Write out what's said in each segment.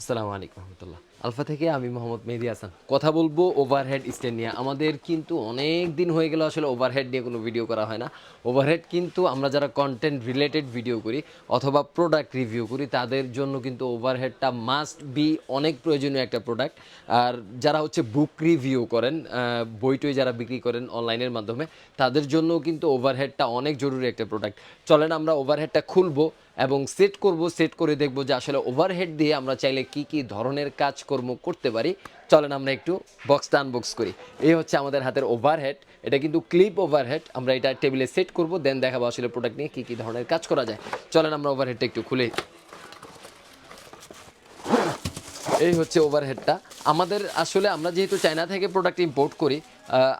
আসসালামু আলাইকুম রহমতুল্লাহ। আলফা থেকে আমি মোহাম্মদ মেহেদি হাসান। কথা বলব ওভারহেড স্ট্যান্ড নিয়ে। আমাদের কিন্তু অনেক দিন হয়ে গেল আসলে ওভারহেড নিয়ে কোনো ভিডিও করা হয় না। ওভারহেড কিন্তু আমরা যারা কন্টেন্ট রিলেটেড ভিডিও করি অথবা প্রোডাক্ট রিভিউ করি, তাদের জন্য কিন্তু ওভারহেডটা মাস্ট বি অনেক প্রয়োজনীয় একটা প্রোডাক্ট আর যারা হচ্ছে বুক রিভিউ করেন বই টই যারা বিক্রি করেন অনলাইনের মাধ্যমে, তাদের জন্য কিন্তু ওভারহেডটা অনেক জরুরি একটা প্রোডাক্ট চলেন আমরা ওভারহেডটা খুলবো। এবং সেট করব সেট করে দেখব যে আসলে ওভারহেড দিয়ে আমরা চাইলে কি কি ধরনের কাজকর্ম করতে পারি। চলেন আমরা একটু বক্স বক্সটা বক্স করি। এই হচ্ছে আমাদের হাতের ওভারহেড এটা কিন্তু ক্লিপ ওভারহেড আমরা এটা টেবিলে সেট করব দেন দেখাবো আসলে প্রোডাক্ট নিয়ে কি কি ধরনের কাজ করা যায়। চলেন আমরা ওভারহেডটা একটু খুলে এই হচ্ছে ওভারহেডটা আমাদের আসলে আমরা যেহেতু চায়না থেকে প্রোডাক্ট ইম্পোর্ট করি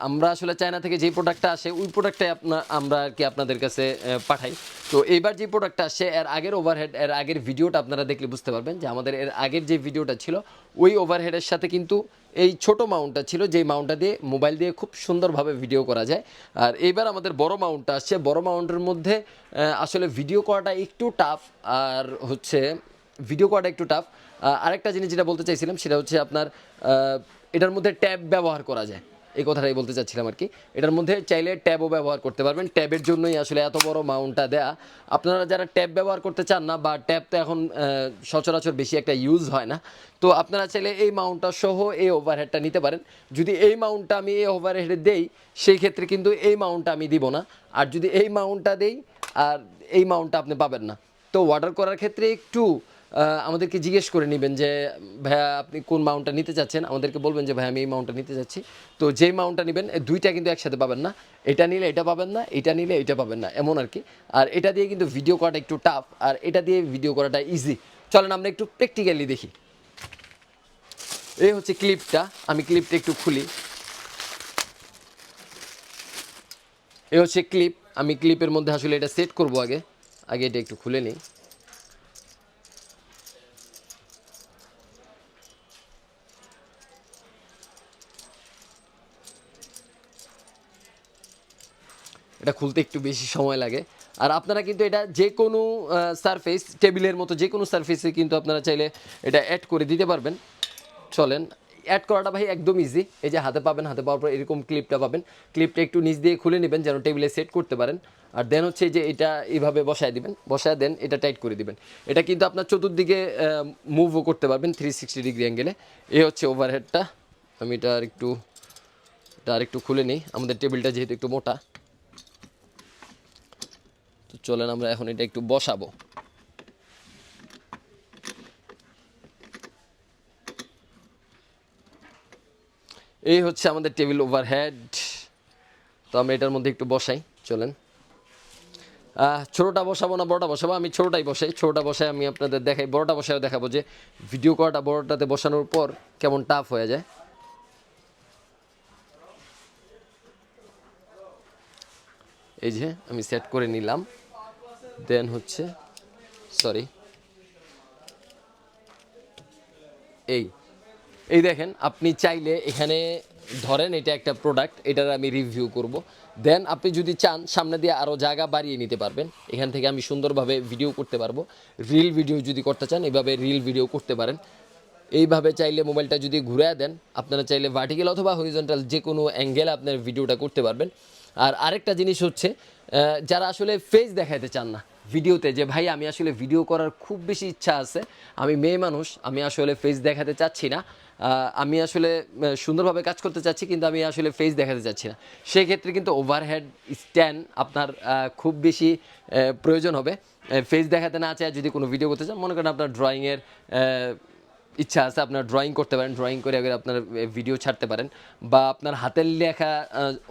আমরা আসলে চায়না থেকে যে প্রোডাক্টটা আসে, ওই প্রোডাক্টটাই আপনার আমরা আর কি আপনাদের কাছে পাঠাই। তো এইবার যে প্রোডাক্টটা আসে, এর আগের ওভারহেড এর আগের ভিডিওটা আপনারা দেখলে বুঝতে পারবেন যে আমাদের এর আগের যে ভিডিওটা ছিল, ওই ওভারহেডের সাথে কিন্তু এই ছোট মাউন্টটা ছিল, যেই মাউন্টটা দিয়ে মোবাইল দিয়ে খুব সুন্দরভাবে ভিডিও করা যায়। আর এইবার আমাদের বড় মাউন্টটা আসছে, বড় মাউন্টের মধ্যে আসলে ভিডিও করাটা একটু টাফ আর হচ্ছে ভিডিও করাটা একটু টাফ আরেকটা জিনিস যেটা বলতে চাইছিলাম, সেটা হচ্ছে আপনার এটার মধ্যে ট্যাব ব্যবহার করা যায়। এই কথাটাই বলতে চাচ্ছিলাম আর কি। এটার মধ্যে চাইলে ট্যাবও ব্যবহার করতে পারবেন। ট্যাবের জন্যই আসলে এত বড় মাউন্টটা দেয়া। আপনারা যারা ট্যাব ব্যবহার করতে চান না, বা ট্যাব তো এখন সচরাচর বেশি একটা ইউজ হয় না, তো আপনারা চাইলে এই মাউন্টটা সহ এই ওভারহেডটা নিতে পারেন। যদি এই মাউন্টটা আমি এই ওভারহেডে দেই, সেই ক্ষেত্রে কিন্তু এই মাউন্টটা আমি দিব না। আর যদি এই মাউন্টটা দেই, আর এই মাউন্টটা আপনি পাবেন না। তো অর্ডার করার ক্ষেত্রে একটু আমাদেরকে জিজ্ঞেস করে নেবেন যে, ভাইয়া, আপনি কোন মাউন্টটা নিতে চাচ্ছেন আমাদেরকে বলবেন যে ভাই আমি এই মাউন্টটা নিতে চাচ্ছি তো যেই মাউন্টটা নেবেন দুইটা কিন্তু একসাথে পাবেন না। এটা নিলে এটা পাবেন না, এটা নিলে এটা পাবেন না, এমন আর কি। আর এটা দিয়ে কিন্তু ভিডিও করাটা একটু টাফ আর এটা দিয়ে ভিডিও করাটা ইজি চলেন, আমরা একটু প্র্যাকটিক্যালি দেখি। এই হচ্ছে ক্লিপটা আমি ক্লিপটা একটু খুলি। এ হচ্ছে ক্লিপ আমি ক্লিপের মধ্যে আসলে এটা সেট করব আগে। আগে এটা একটু খুলে নিই। এটা খুলতে একটু বেশি সময় লাগে। আর আপনারা কিন্তু এটা যে কোনো সারফেস টেবিলের মতো যে কোনো সারফেসে কিন্তু আপনারা চাইলে এটা অ্যাড করে দিতে পারবেন। চলেন অ্যাড করাটা ভাই একদম ইজি এই যে হাতে পাবেন, হাতে পাওয়ার পর এরকম ক্লিপটা পাবেন। ক্লিপটা একটু নিচ দিয়ে খুলে নেবেন, যেন টেবিলে সেট করতে পারেন। আর দেন হচ্ছে যে এটা এইভাবে বসায় দিবেন। বসায় দেন, এটা টাইট করে দিবেন। এটা কিন্তু আপনার চতুর্দিকে মুভও করতে পারবেন থ্রি সিক্সটি ডিগ্রি অ্যাঙ্গেলে এ হচ্ছে ওভারহেডটা আমি এটা আর একটু এটা আর একটু খুলে নিই। আমাদের টেবিলটা যেহেতু একটু মোটা। চলেন আমরা এখন এটা একটু বসাবো। এই হচ্ছে আমাদের টেবিল ওভার ওভারহেড। তো আমরা এটার মধ্যে একটু বসাই, চলেন। ছোটোটা বসাবো না বড়টা বসাবো? আমি ছোটোটাই বসাই, ছোটোটা বসাই আমি আপনাদের দেখাই, বড়টা বসায়ও দেখাবো যে ভিডিও করাটা বড়টাতে বসানোর পর কেমন টাফ হয়ে যায়। এই যে আমি সেট করে নিলাম। দেন হচ্ছে সরি এই এই দেখেন, আপনি চাইলে এখানে ধরেন এটা একটা প্রোডাক্ট এটার আমি রিভিউ করব। দেন আপনি যদি চান, সামনে দিয়ে আরও জায়গা বাড়িয়ে নিতে পারবেন। এখান থেকে আমি সুন্দরভাবে ভিডিও করতে পারব। রিল ভিডিও যদি করতে চান, এভাবে রিল ভিডিও করতে পারেন। এইভাবে চাইলে মোবাইলটা যদি ঘুরে দেন, আপনারা চাইলে ভার্টিক্যাল অথবা হরিজন্টাল যে কোনো অ্যাঙ্গেলে আপনার ভিডিওটা করতে পারবেন। আর আরেকটা জিনিস হচ্ছে যারা আসলে ফেস দেখাতে চান না ভিডিওতে যে, ভাই, আমি আসলে ভিডিও করার খুব বেশি ইচ্ছা আছে। আমি মেয়ে মানুষ, আমি আসলে ফেস দেখাতে চাচ্ছি না। আমি আসলে সুন্দরভাবে কাজ করতে চাচ্ছি, কিন্তু আমি আসলে ফেস দেখাতে চাচ্ছি না। সেক্ষেত্রে কিন্তু ওভারহেড স্ট্যান্ড আপনার খুব বেশি প্রয়োজন হবে। ফেস দেখাতে না চায় যদি কোনো ভিডিও করতে চান, মনে করেন আপনার ড্রয়িংয়ের ইচ্ছা আছে, আপনার ড্রয়িং করতে পারেন ড্রয়িং করে আগে আপনার ভিডিও ছাড়তে পারেন। বা আপনার হাতের লেখা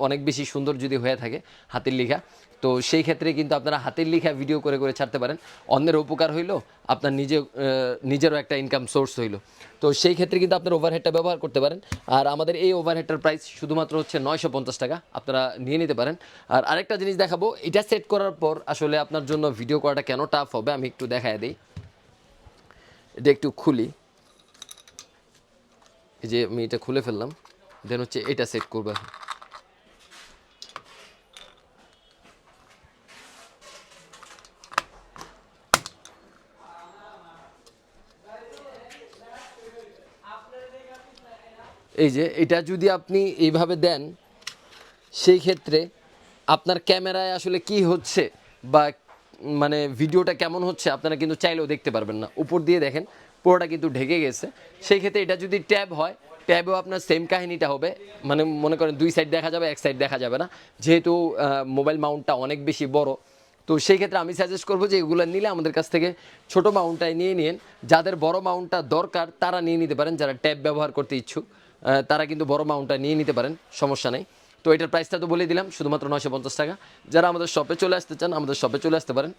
অনেক বেশি সুন্দর যদি হয়ে থাকে, হাতের লেখা তো সেই ক্ষেত্রে কিন্তু আপনারা হাতের লেখা ভিডিও করে করে ছাড়তে পারেন। অন্যের উপকার হইল, আপনার নিজে নিজেরও একটা ইনকাম সোর্স হইল। তো সেই ক্ষেত্রে কিন্তু আপনার ওভারহেডটা ব্যবহার করতে পারেন। আর আমাদের এই ওভারহেডটার প্রাইস শুধুমাত্র হচ্ছে নয়শো পঞ্চাশ টাকা, আপনারা নিয়ে নিতে পারেন। আর আরেকটা জিনিস দেখাবো, এটা সেট করার পর আসলে আপনার জন্য ভিডিও করাটা কেন টাফ হবে, আমি একটু দেখায় দিই। এটা একটু খুলি। এই যে আমি এটা খুলে ফেললাম দেন হচ্ছে এটা সেট করব। এই যে, এটা যদি আপনি এইভাবে দেন, সেই ক্ষেত্রে আপনার ক্যামেরায় আসলে কি হচ্ছে বা মানে ভিডিওটা কেমন হচ্ছে আপনারা কিন্তু চাইলেও দেখতে পারবেন না। উপর দিয়ে দেখেন, পুরোটা কিন্তু ঢেকে গেছে। সেই ক্ষেত্রে এটা যদি ট্যাব হয়, ট্যাবেও আপনার সেম কাহিনীটা হবে। মানে মনে করেন দুই সাইড দেখা যাবে, এক সাইড দেখা যাবে না। যেহেতু মোবাইল মাউন্টটা অনেক বেশি বড়, তো সেই ক্ষেত্রে আমি সাজেস্ট করব যে এগুলো নিলে আমাদের কাছ থেকে ছোট মাউন্টটাই নিয়ে নিন। যাদের বড় মাউন্টটা দরকার, তারা নিয়ে নিতে পারেন, যারা ট্যাব ব্যবহার করতে ইচ্ছুক। তারা কিন্তু বড় মাউন্টটা নিয়ে নিতে পারেন, সমস্যা নেই। তো এটার প্রাইসটা তো বলে দিলাম, শুধুমাত্র নয়শো পঞ্চাশ টাকা। যারা আমাদের শপে চলে আসতে চান, আমাদের শপে চলে আসতে পারেন।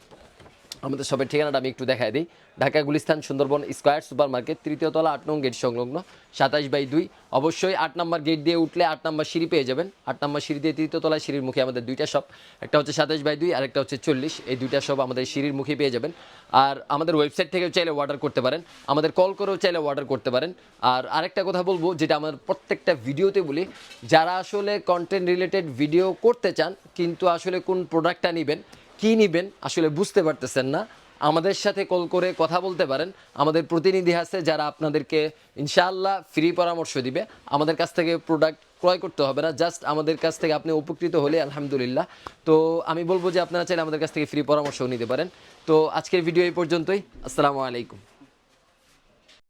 আমাদের শপের ঠিকানাটা আমি একটু দেখাই দিই। Dhaka Gulistan Sundarban square super market, তৃতীয় তলা আট নং গেট সংলগ্ন, সাতাশ বাই দুই। অবশ্যই আট নম্বর গেট দিয়ে উঠলে আট নম্বর সিঁড়ি পেয়ে যাবেন। আট নম্বর সিঁড়ি দিয়ে তৃতীয় তলায় সিঁড়ির মুখে আমাদের দুইটা শপ একটা হচ্ছে সাতাশ বাই দুই আর একটা হচ্ছে চল্লিশ। এই দুইটা শপ আমাদের সিঁড়ির মুখে পেয়ে যাবেন। আর আমাদের ওয়েবসাইট থেকেও চাইলে অর্ডার করতে পারেন। আমাদের কল করেও চাইলে অর্ডার করতে পারেন। আর আরেকটা কথা বলব, যেটা আমার প্রত্যেকটা ভিডিওতে বলি, যারা আসলে কন্টেন্ট রিলেটেড ভিডিও করতে চান, কিন্তু আসলে কোন প্রোডাক্টটা নেবেন কী নিবেন আসলে বুঝতে পারতেছেন না। আমাদের সাথে কল করে কথা বলতে পারেন। আমাদের প্রতিনিধি আছে যারা আপনাদেরকে ইনশাআল্লাহ ফ্রি পরামর্শ দিবে। আমাদের কাছ থেকে প্রোডাক্ট ক্রয় করতে হবে না। জাস্ট আমাদের কাছ থেকে আপনি উপকৃত হলে আলহামদুলিল্লাহ। তো আমি বলব যে আপনারা চাইলে আমাদের কাছ থেকে ফ্রি পরামর্শও নিতে পারেন। তো আজকের ভিডিও এই পর্যন্তই। আসসালামু আলাইকুম।